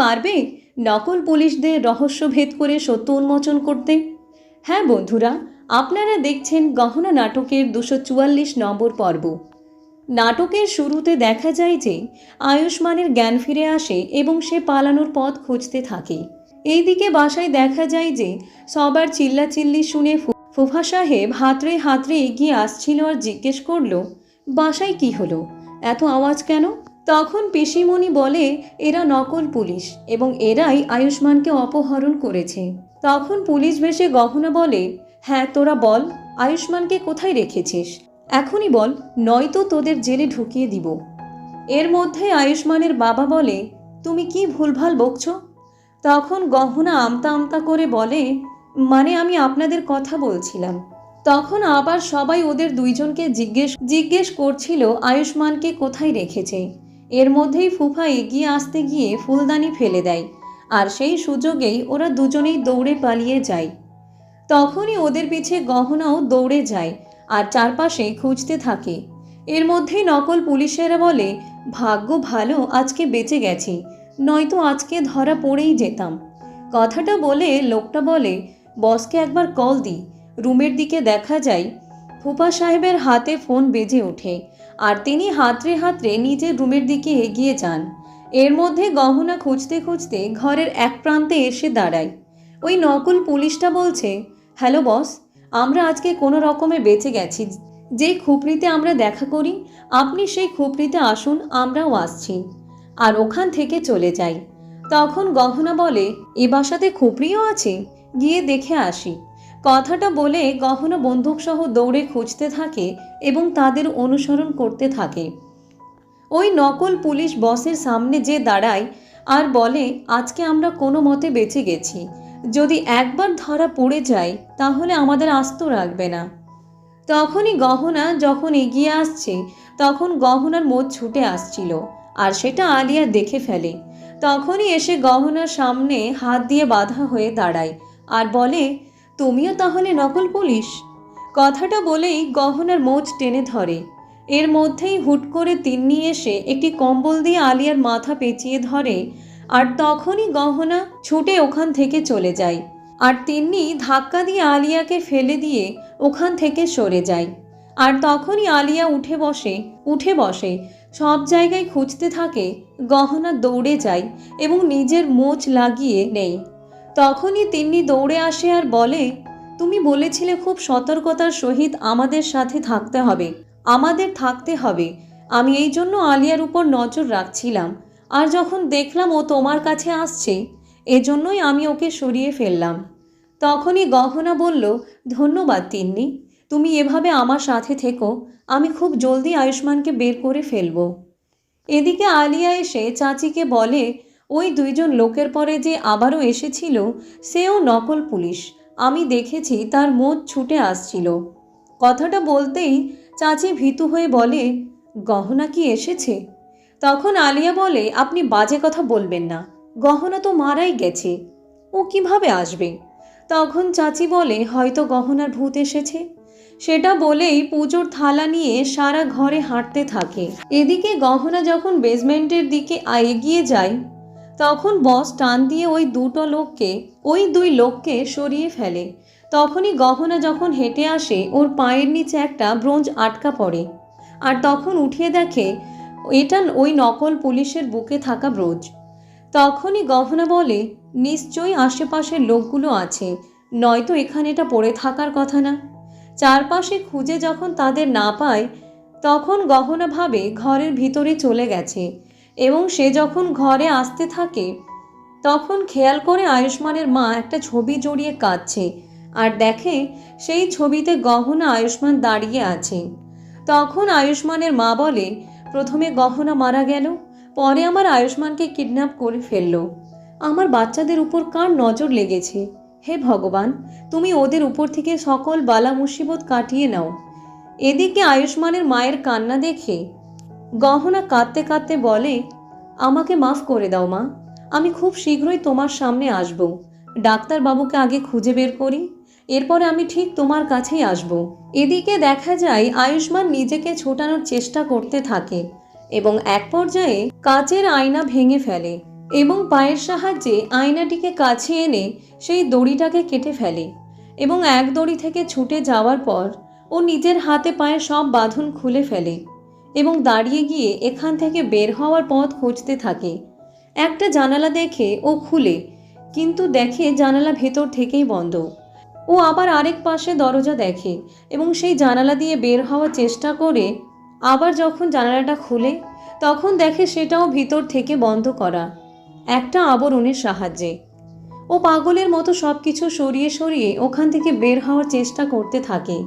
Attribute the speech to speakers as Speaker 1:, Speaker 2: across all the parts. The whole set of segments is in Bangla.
Speaker 1: পারবে? নকল পুলিশদের রহস্য ভেদ করে সত্য উন্মোচন করতে? হ্যাঁ বন্ধুরা, আপনারা দেখছেন গহনা নাটকের দুশো চুয়াল্লিশ নম্বর পর্ব। নাটকের শুরুতে দেখা যায় যে, আয়ুষ্মানের জ্ঞান ফিরে আসে এবং সে পালানোর পথ খুঁজতে থাকে। এইদিকে বাসায় দেখা যায় যে, সবার চিল্লাচিল্লি শুনে ফুফা সাহেব হাতড়ে হাতড়ে এগিয়ে আসছিল আর জিজ্ঞেস করল, বাসায় কি হলো? এত আওয়াজ কেন? তখন পিসিমণি বলে, এরা নকল পুলিশ এবং এরাই আয়ুষ্মানকে অপহরণ করেছে। তখন পুলিশ ভেসে গহনা বলে হ্যাঁ তোরা বল, আয়ুষ্মানকে কোথায় রেখেছিস? এখনই বল, নয়তো তোদের জেলে ঢুকিয়ে দিব। এর মধ্যে আয়ুষ্মানের বাবা বলে, তুমি কি ভুলভাল বকছো? তখন গহনা আমতা আমতা করে বলে মানে আমি আপনাদের কথা বলছিলাম। তখন আবার সবাই ওদের দুইজনকে জিজ্ঞেস জিজ্ঞেস করছিল আয়ুষ্মানকে কোথায় রেখেছে। এর মধ্যেই ফুফা এগিয়ে আসতে গিয়ে ফুলদানি ফেলে দেয়, আর সেই সুযোগেই ওরা দুজনেই দৌড়ে পালিয়ে যায়। তখনই ওদের পিছে গহনাও দৌড়ে যায়, আর চারপাশে খুঁজতে থাকে। এর মধ্যেই নকল পুলিশেরা বলে, ভাগ্য ভালো, আজকে বেঁচে গেছি, নয়তো আজকে ধরা পড়েই যেতাম। কথাটা বলে লোকটা বলে, বসকে একবার কল দিই রুমের দিকে দেখা যায়। ফুপা সাহেবের হাতে ফোন বেজে ওঠে আর তিনি হাতড়ে হাতড়ে নিজের রুমের দিকে এগিয়ে যান। এর মধ্যে গহনা খুঁজতে খুঁজতে ঘরের এক প্রান্তে এসে দাঁড়ায়। ওই নকল পুলিশটা বলছে, হ্যালো বস, আমরা আজকে কোনো রকমে বেঁচে গেছি। যেই খুপড়িতে আমরা দেখা করি, আপনি সেই খুপড়িতে আসুন, আমরাও আসছি। আর ওখান থেকে চলে যাই। তখন গহনা বলে, এ বাসাতে খুপড়িও আছে? গিয়ে দেখে আসি। কথাটা বলে গহনা বন্দুকসহ দৌড়ে খুঁজতে থাকে এবং তাদের অনুসরণ করতে থাকে। ওই নকল পুলিশ বসের সামনে যে দাঁড়ায় আর বলে, আজকে আমরা কোনো মতে বেঁচে গেছি। যদি একবার ধরা পড়ে যায়, তাহলে আমাদের আস্ত রাখবে না। তখনই গহনা যখন এগিয়ে আসছে, তখন গহনার মোচ ছুটে আসছিল আর সেটা আলিয়া দেখে ফেলে। তখনই এসে গহনার সামনে হাত দিয়ে বাধা হয়ে দাঁড়ায় আর বলে তুমিও তাহলে নকল পুলিশ? কথাটা বলেই গহনার মোচ টেনে ধরে। এর মধ্যেই হুট করে তিন্নি এসে একটি কম্বল দিয়ে আলিয়ার মাথা পেঁচিয়ে ধরে, আর তখনই গহনা ছুটে ওখান থেকে চলে যায়। আর তিন্নি ধাক্কা দিয়ে আলিয়াকে ফেলে দিয়ে ওখান থেকে সরে যায়। আর তখনই আলিয়া উঠে বসে উঠে বসে, সব জায়গায় খুঁজতে থাকে, গহনা দৌড়ে যায় এবং নিজের মোচ লাগিয়ে নেই তখনই তিন্নি দৌড়ে আসে আর বলে, তুমি বলেছিলে খুব সতর্কতার সহিত আমাদের সাথে থাকতে হবে, আমাদের থাকতে হবে। আমি এই জন্য আলিয়ার উপর নজর রাখছিলাম। আর যখন দেখলাম ও তোমার কাছে আসছে এজন্যই আমি ওকে সরিয়ে ফেললাম। তখনই গহনা বলল, ধন্যবাদ তিন্নি, তুমি এভাবে আমার সাথে থেকো, আমি খুব জলদি আয়ুষ্মানকে বের করে ফেলব। এদিকে আলিয়া এসে চাচিকে বলে ওই দুইজন লোকের পরে যে আবারও এসেছিল, সেও নকল পুলিশ। আমি দেখেছি তার মোদ ছুটে আসছিল। কথাটা বলতেই চাচি ভীতু হয়ে বলে, গহনা কি এসেছে? তখন আলিয়া বলে, আপনি বাজে কথা বলবেন না। গহনা তো মারাই গেছে। ও কীভাবে আসবে? তখন চাচি বলে, হয়তো গহনার ভূত এসেছে। সেটা বলেই পুজোর থালা নিয়ে সারা ঘরে হাঁটতে থাকে। এদিকে গহনা যখন বেসমেন্টের দিকে এগিয়ে যায় তখন বস টান দিয়ে ওই দুটো লোককে, ওই দুই লোককে সরিয়ে ফেলে। তখনই গহনা যখন হেঁটে আসে, ওর পায়ের নিচে একটা ব্রোঞ্জ আটকা পড়ে। আর তখন উঠিয়ে দেখে, এটা ওই নকল পুলিশের বুকে থাকা ব্রোঞ্জ। তখনই গহনা বলে, নিশ্চয়ই আশেপাশের লোকগুলো আছে। নয়তো এখানে এটা পড়ে থাকার কথা না। চারপাশে খুঁজে যখন তাদের না পায়, তখন গহনা ভাবে ঘরের ভিতরে চলে গেছে। এবং সে যখন ঘরে আসতে থাকে, তখন খেয়াল করে আয়ুষ্মানের মা একটা ছবি জড়িয়ে কাঁদছে আর দেখে সেই ছবিতে গহনা আয়ুষ্মান দাঁড়িয়ে আছে। তখন আয়ুষ্মানের মা বলে, প্রথমে গহনা মারা গেল, পরে আমার আয়ুষ্মানকে কিডন্যাপ করে ফেলল। আমার বাচ্চাদের উপর কার নজর লেগেছে? হে ভগবান, তুমি ওদের উপর থেকে সকল বালা মুসিবত কাটিয়ে নাও। এদিকে আয়ুষ্মানের মায়ের কান্না দেখে গহনা কাঁদতে কাঁদতে বলে, আমাকে মাফ করে দাও মা, আমি খুব শীঘ্রই তোমার সামনে আসব। ডাক্তারবাবুকে আগে খুঁজে বের করি, এরপরে আমি ঠিক তোমার কাছেই আসব। এদিকে দেখা যায় আয়ুষ্মান নিজেকে ছোটানোর চেষ্টা করতে থাকে এবং এক পর্যায়ে কাচের আয়না ভেঙে ফেলে এবং পায়ের সাহায্যে আয়নাটিকে কাছে এনে সেই দড়িটাকে কেটে ফেলে এবং এক দড়ি থেকে ছুটে যাওয়ার পর ও নিজের হাতে পায়ে সব বাঁধন খুলে ফেলে। এবং দাঁড়িয়ে গিয়ে এখান থেকে বের হওয়ার পথ খুঁজতে থাকে। একটা জানালা দেখে ও খুলে, কিন্তু দেখে জানালা ভেতর থেকেই বন্ধ। ও আবার আরেক পাশে দরজা দেখে এবং সেই জানালা দিয়ে বের হওয়ার চেষ্টা করে, আবার যখন জানালাটা খুলে, তখন দেখে সেটাও ভিতর থেকে বন্ধ করা। একটা আবরণের সাহায্যে। ও পাগলের মতো সব কিছু সরিয়ে সরিয়ে ওখান থেকে বের হওয়ার চেষ্টা করতে থাকে।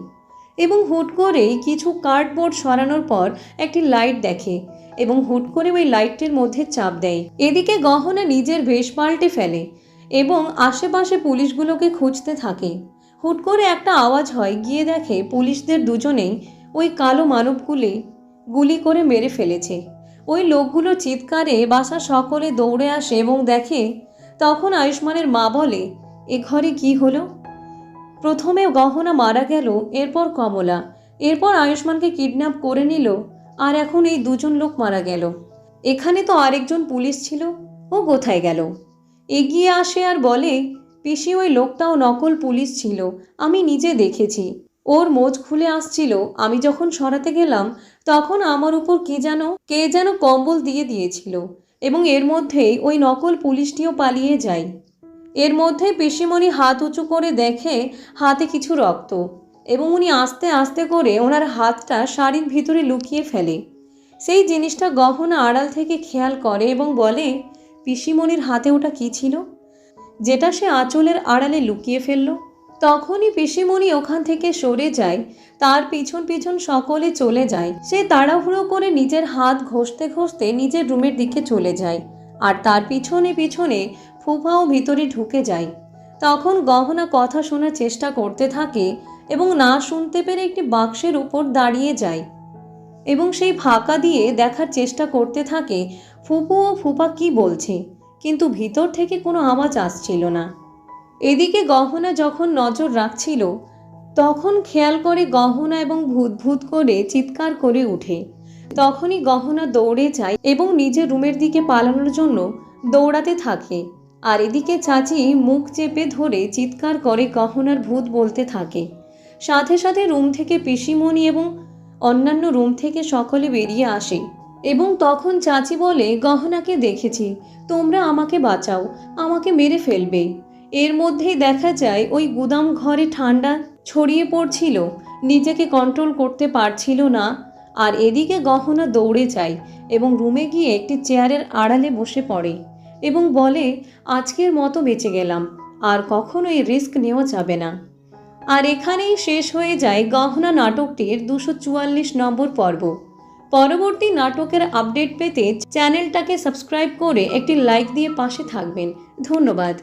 Speaker 1: এবং হুট করেই কিছু কার্ডবোর্ড সরানোর পর একটি লাইট দেখে এবং হুট করে ওই লাইটটির মধ্যে চাপ দেয়। এদিকে গহনা নিজের বেশ পাল্টে ফেলে এবং আশেপাশে পুলিশগুলোকে খুঁজতে থাকে। হুট করে একটা আওয়াজ হয়, গিয়ে দেখে পুলিশদের দুজনেই ওই কালো মানবগুলি গুলি করে মেরে ফেলেছে। ওই লোকগুলো চিৎকারে বাসা সকলে দৌড়ে আসে এবং দেখে তখন আয়ুষ্মানের মা বলে, এ ঘরে কি হলো? প্রথমে গহনা মারা গেল, এরপর কমলা। এরপর আয়ুষ্মানকে কিডন্যাপ করে নিল, আর এখন এই দুজন লোক মারা গেল। এখানে তো আরেকজন পুলিশ ছিল, ও কোথায় গেল? এগিয়ে আসে আর বলে, পিসি, ওই লোকটাও নকল পুলিশ ছিল, আমি নিজে দেখেছি। ওর মোজ খুলে আসছিল, আমি যখন সরাতে গেলাম, তখন আমার উপর কে যেন কে যেন কম্বল দিয়ে দিয়েছিল, এবং এর মধ্যেই ওই নকল পুলিশটিও পালিয়ে যায়। এর মধ্যে পিসিমণি হাত উঁচু করে দেখে হাতে কিছু রক্ত এবং উনি আস্তে আস্তে করে ওনার হাতটা শাড়ির ভিতরে লুকিয়ে ফেলে। সেই জিনিসটা গহনা আড়াল থেকে খেয়াল করে এবং বলে, পিসিমণির হাতে ওটা কী ছিল? যেটা সে আঁচলের আড়ালে লুকিয়ে ফেলল। তখনই পিসিমণি ওখান থেকে সরে যায়, তার পিছন পিছন সকলে চলে যায়। সে তাড়াহুড়ো করে নিজের হাত ঘষতে ঘষতে নিজের রুমের দিকে চলে যায়। আর তার পিছনে পিছনে ফুফাও ভিতরে ঢুকে যায়। তখন গহনা কথা শোনার চেষ্টা করতে থাকে এবং না শুনতে পেরে একটি বাক্সের উপর দাঁড়িয়ে যায় এবং সেই ফাঁকা দিয়ে দেখার চেষ্টা করতে থাকে, ফুপু ও ফুপা কি বলছে? কিন্তু ভিতর থেকে কোনো আওয়াজ আসছিল না। এদিকে গহনা যখন নজর রাখছিল, তখন খেয়াল করে গহনা এবং ভূত ভূত করে চিৎকার করে উঠে। তখনই গহনা দৌড়ে যায় এবং নিজের রুমের দিকে পালানোর জন্য দৌড়াতে থাকে। আর এদিকে চাচি মুখ চেপে ধরে চিৎকার করে গহনার ভূত বলতে থাকে। সাথে সাথে রুম থেকে পিসিমণি এবং অন্যান্য রুম থেকে সকলে বেরিয়ে আসে এবং তখন চাচি বলে, গহনাকে দেখেছি, তোমরা আমাকে বাঁচাও, আমাকে মেরে ফেলবে। এর মধ্যেই দেখা যায়, ওই গুদাম ঘরে ঠান্ডা ছড়িয়ে পড়ছিল, নিজেকে কন্ট্রোল করতে পারছিল না, আর এদিকে গহনা দৌড়ে যায় এবং রুমে গিয়ে একটি চেয়ারের আড়ালে বসে পড়ে। এবং বলে, আজকের মতো বেঁচে গেলাম, আর কখনোই রিস্ক নেওয়া যাবে না। আর এখানেই শেষ হয়ে যায় গহনা নাটকটির দুশো চুয়াল্লিশ নম্বর পর্ব। পরবর্তী নাটকের আপডেট পেতে চ্যানেলটাকে সাবস্ক্রাইব করে একটি লাইক দিয়ে পাশে থাকবেন। ধন্যবাদ।